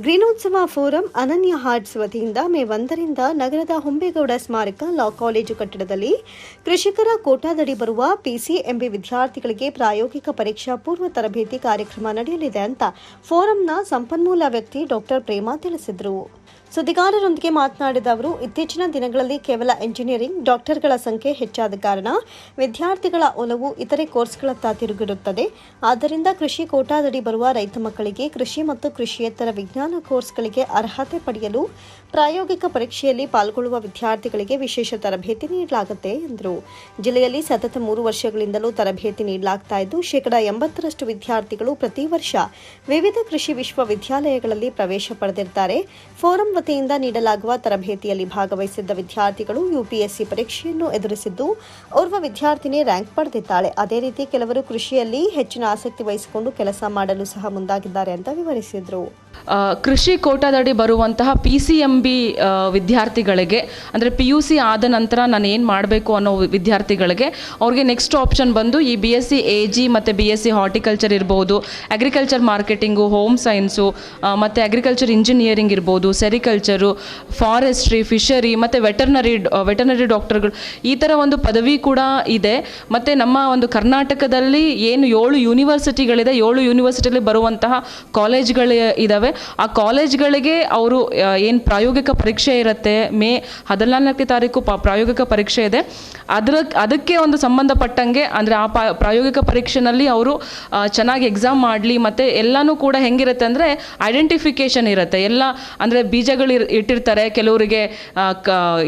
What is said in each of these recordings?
ಗ್ರೀನೋತ್ಸವ forum ಅನನ್ಯ arts ವತಿಯಿಂದ ಮೇ ಒಂದರಿಂದ ನಗರದ ಹೊಂಬೇಗೌಡ ಸ್ಮಾರಕ ಲಾ ಕಾಲೇಜು ಕಟ್ಟಡದಲ್ಲಿ ಕೃಷಿಕರ ಕೋಟಾದಡಿ ಬರುವ ಪಿಸಿಎಂಬಿ ವಿದ್ಯಾರ್ಥಿಗಳಿಗೆ ಪ್ರಾಯೋಗಿಕ ಪರೀಕ್ಷಾ ಪೂರ್ವ ತರಬೇತಿ ಕಾರ್ಯಕ್ರಮ ನಡೆಯಲಿದೆ ಅಂತ ಫೋರಂನ ಸಂಪನ್ಮೂಲ ವ್ಯಕ್ತಿ ಡಾಕ್ಟರ್ ಪ್ರೇಮಾ ತಿಳಿಸಿದರು. ಸುದ್ದಿಗಾರರೊಂದಿಗೆ ಮಾತನಾಡಿದ ಅವರು, ಇತ್ತೀಚಿನ ದಿನಗಳಲ್ಲಿ ಕೇವಲ ಎಂಜಿನಿಯರಿಂಗ್ ಡಾಕ್ಟರ್ಗಳ ಸಂಖ್ಯೆ ಹೆಚ್ಚಾದ ಕಾರಣ ವಿದ್ಯಾರ್ಥಿಗಳ ಒಲವು ಇತರೆ ಕೋರ್ಸ್ಗಳತ್ತ ತಿರುಗಿರುತ್ತದೆ. ಆದ್ದರಿಂದ ಕೃಷಿ ಕೋಟಾದಡಿ ಬರುವ ರೈತ ಮಕ್ಕಳಿಗೆ ಕೃಷಿ ಮತ್ತು ಕೃಷಿಯೇತರ ವಿಜ್ಞಾನ ಕೋರ್ಸ್ಗಳಿಗೆ ಅರ್ಹತೆ ಪಡೆಯಲು ಪ್ರಾಯೋಗಿಕ ಪರೀಕ್ಷೆಯಲ್ಲಿ ಪಾಲ್ಗೊಳ್ಳುವ ವಿದ್ಯಾರ್ಥಿಗಳಿಗೆ ವಿಶೇಷ ತರಬೇತಿ ನೀಡಲಾಗುತ್ತೆ ಎಂದರು. ಜಿಲ್ಲೆಯಲ್ಲಿ ಸತತ ಮೂರು ವರ್ಷಗಳಿಂದಲೂ ತರಬೇತಿ ನೀಡಲಾಗ್ತಾ ಇದ್ದು, ಶೇಕಡಾ ಎಂಬತ್ತರಷ್ಟು ವಿದ್ಯಾರ್ಥಿಗಳು ಪ್ರತಿ ವರ್ಷ ವಿವಿಧ ಕೃಷಿ ವಿಶ್ವವಿದ್ಯಾಲಯಗಳಲ್ಲಿ ಪ್ರವೇಶ ಪಡೆದಿರ್ತಾರೆ. ಫೋರಂ ವತಿಯಿಂದ ನೀಡಲಾಗುವ ತರಬೇತಿಯಲ್ಲಿ ಭಾಗವಹಿಸಿದ್ದ ವಿದ್ಯಾರ್ಥಿಗಳು ಯುಪಿಎಸ್ಸಿ ಪರೀಕ್ಷೆಯನ್ನು ಎದುರಿಸಿದ್ದು, ಓರ್ವ ವಿದ್ಯಾರ್ಥಿನಿ ರ್ಯಾಂಕ್ ಪಡೆದಿದ್ದಾಳೆ. ಅದೇ ರೀತಿ ಕೆಲವರು ಕೃಷಿಯಲ್ಲಿ ಹೆಚ್ಚಿನ ಆಸಕ್ತಿ ವಹಿಸಿಕೊಂಡು ಕೆಲಸ ಮಾಡಲು ಸಹ ಮುಂದಾಗಿದ್ದಾರೆ ಅಂತ ವಿವರಿಸಿದರು. ಕೃಷಿ ಕೋಟಾದಡಿ ಬರುವಂತಹ ಪಿ ಸಿ ಎಂ ಬಿ ವಿದ್ಯಾರ್ಥಿಗಳಿಗೆ, ಅಂದರೆ ಪಿ ಯು ಸಿ ಆದ ನಂತರ ನಾನು ಏನು ಮಾಡಬೇಕು ಅನ್ನೋ ವಿದ್ಯಾರ್ಥಿಗಳಿಗೆ, ಅವ್ರಿಗೆ ನೆಕ್ಸ್ಟ್ ಆಪ್ಷನ್ ಬಂದು ಈ B S C A G ಮತ್ತು ಬಿ ಎಸ್ ಸಿ ಹಾರ್ಟಿಕಲ್ಚರ್ ಇರ್ಬೋದು ಅಗ್ರಿಕಲ್ಚರ್ ಮಾರ್ಕೆಟಿಂಗು ಹೋಮ್ ಸೈನ್ಸು ಮತ್ತು ಅಗ್ರಿಕಲ್ಚರ್ ಇಂಜಿನಿಯರಿಂಗ್ ಇರ್ಬೋದು ಸೆರಿಕಲ್ಚರು ಫಾರೆಸ್ಟ್ರಿ ಫಿಶರಿ ಮತ್ತು ವೆಟರ್ನರಿ ವೆಟರ್ನರಿ ಡಾಕ್ಟರ್ಗಳು ಈ ಥರ ಒಂದು ಪದವಿ ಕೂಡ ಇದೆ. ಮತ್ತು ನಮ್ಮ ಒಂದು ಕರ್ನಾಟಕದಲ್ಲಿ ಏನು ಏಳು ಯೂನಿವರ್ಸಿಟಿಗಳಿದೆ ಏಳು ಯೂನಿವರ್ಸಿಟಿಯಲ್ಲಿ ಬರುವಂತಹ ಕಾಲೇಜ್ಗಳು ಇದ್ದಾವೆ ಆ ಕಾಲೇಜ್ಗಳಿಗೆ ಅವರು ಏನು ಪ್ರಾಯೋಗಿಕ ಪರೀಕ್ಷೆ ಇರುತ್ತೆ, ಮೇ ಹದಿನಾಲ್ಕನೇ ತಾರೀಕು ಪ್ರಾಯೋಗಿಕ ಪರೀಕ್ಷೆ ಇದೆ. ಅದರ, ಅದಕ್ಕೆ ಒಂದು ಸಂಬಂಧಪಟ್ಟಂಗೆ ಅಂದರೆ ಆ ಪ್ರಾಯೋಗಿಕ ಪರೀಕ್ಷೆನಲ್ಲಿ ಅವರು ಚೆನ್ನಾಗಿ ಎಕ್ಸಾಮ್ ಮಾಡಲಿ, ಮತ್ತು ಎಲ್ಲನೂ ಕೂಡ ಹೆಂಗಿರುತ್ತೆ ಅಂದರೆ ಐಡೆಂಟಿಫಿಕೇಷನ್ ಇರುತ್ತೆ. ಎಲ್ಲ ಅಂದರೆ ಬೀಜಗಳು ಇಟ್ಟಿರ್ತಾರೆ. ಕೆಲವರಿಗೆ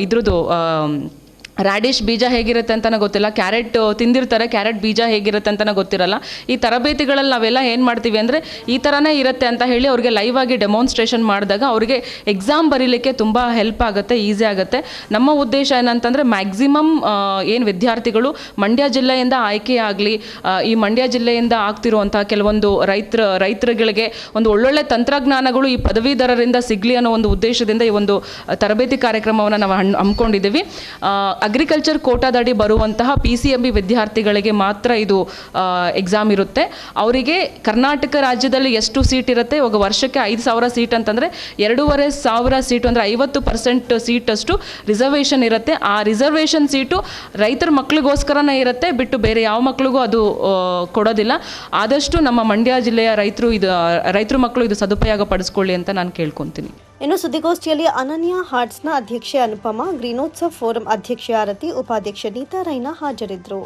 ಇದ್ರದ್ದು ರ್ಯಾಡಿಶ್ ಬೀಜ ಹೇಗಿರುತ್ತೆ ಅಂತಲೇ ಗೊತ್ತಿಲ್ಲ. ಕ್ಯಾರೆಟ್ ತಿಂದಿರ್ತಾರೆ. ಕ್ಯಾರೆಟ್ ಬೀಜ ಹೇಗಿರುತ್ತೆ ಅಂತಲೇ ಗೊತ್ತಿರಲ್ಲ. ಈ ತರಬೇತಿಗಳಲ್ಲಿ ನಾವೆಲ್ಲ ಏನು ಮಾಡ್ತೀವಿ ಅಂದರೆ ಈ ಥರನೇ ಇರುತ್ತೆ ಅಂತ ಹೇಳಿ ಅವ್ರಿಗೆ ಲೈವ್ ಆಗಿ ಡೆಮಾನ್ಸ್ಟ್ರೇಷನ್ ಮಾಡಿದಾಗ ಅವರಿಗೆ ಎಕ್ಸಾಮ್ ಬರೀಲಿಕ್ಕೆ ತುಂಬ ಹೆಲ್ಪ್ ಆಗುತ್ತೆ ಈಸಿ ಆಗುತ್ತೆ. ನಮ್ಮ ಉದ್ದೇಶ ಏನಂತಂದರೆ ಮ್ಯಾಕ್ಸಿಮಮ್ ಏನು ವಿದ್ಯಾರ್ಥಿಗಳು ಮಂಡ್ಯ ಜಿಲ್ಲೆಯಿಂದ ಆಯ್ಕೆಯಾಗಲಿ ಈ ಮಂಡ್ಯ ಜಿಲ್ಲೆಯಿಂದ ಆಗ್ತಿರುವಂಥ ಕೆಲವೊಂದು ರೈತರ, ರೈತರುಗಳಿಗೆ ಒಂದು ಒಳ್ಳೊಳ್ಳೆ ತಂತ್ರಜ್ಞಾನಗಳು ಈ ಪದವೀಧರರಿಂದ ಸಿಗಲಿ ಅನ್ನೋ ಒಂದು ಉದ್ದೇಶದಿಂದ ಈ ಒಂದು ತರಬೇತಿ ಕಾರ್ಯಕ್ರಮವನ್ನು ನಾವು ಹಣ್ ಹಮ್ಮಿಕೊಂಡಿದ್ದೀವಿ. ಅಗ್ರಿಕಲ್ಚರ್ ಕೋಟಾದಡಿ ಬರುವಂತಹ ಪಿ ಸಿ ಎಂ ಬಿ ವಿದ್ಯಾರ್ಥಿಗಳಿಗೆ ಮಾತ್ರ ಇದು ಎಕ್ಸಾಮ್ ಇರುತ್ತೆ. ಅವರಿಗೆ ಕರ್ನಾಟಕ ರಾಜ್ಯದಲ್ಲಿ ಎಷ್ಟು ಸೀಟ್ ಇರುತ್ತೆ? ಇವಾಗ ವರ್ಷಕ್ಕೆ ಐದು ಸಾವಿರ ಸೀಟ್ ಅಂತಂದರೆ ಎರಡೂವರೆ ಸಾವಿರ ಸೀಟು ಅಂದರೆ ಐವತ್ತು ಪರ್ಸೆಂಟ್ ಸೀಟಷ್ಟು ರಿಸರ್ವೇಷನ್ ಇರುತ್ತೆ. ಆ ರಿಸರ್ವೇಷನ್ ಸೀಟು ರೈತರ ಮಕ್ಕಳಿಗೋಸ್ಕರನೇ ಇರುತ್ತೆ. ಬಿಟ್ಟು ಬೇರೆ ಯಾವ ಮಕ್ಕಳಿಗೂ ಅದು ಕೊಡೋದಿಲ್ಲ. ಆದಷ್ಟು ನಮ್ಮ ಮಂಡ್ಯ ಜಿಲ್ಲೆಯ ರೈತರು ಇದು, ರೈತರ ಮಕ್ಕಳು ಇದು ಸದುಪಯೋಗ ಪಡಿಸ್ಕೊಳ್ಳಿ ಅಂತ ನಾನು ಕೇಳ್ಕೊತೀನಿ. ಇನ್ನು ಸುದ್ದಿಗೋಷ್ಠಿಯಲ್ಲಿ ಅನನ್ಯ ಹಾರ್ಟ್ಸ್ನ ಅಧ್ಯಕ್ಷೆ ಅನುಪಮ ಗ್ರೀನೋತ್ಸವ ಫೋರಂ ಅಧ್ಯಕ್ಷೆ ಆರತಿ ಉಪಾಧ್ಯಕ್ಷೆ ನೀತಾ ರೈನಾ ಹಾಜರಿದ್ದರು.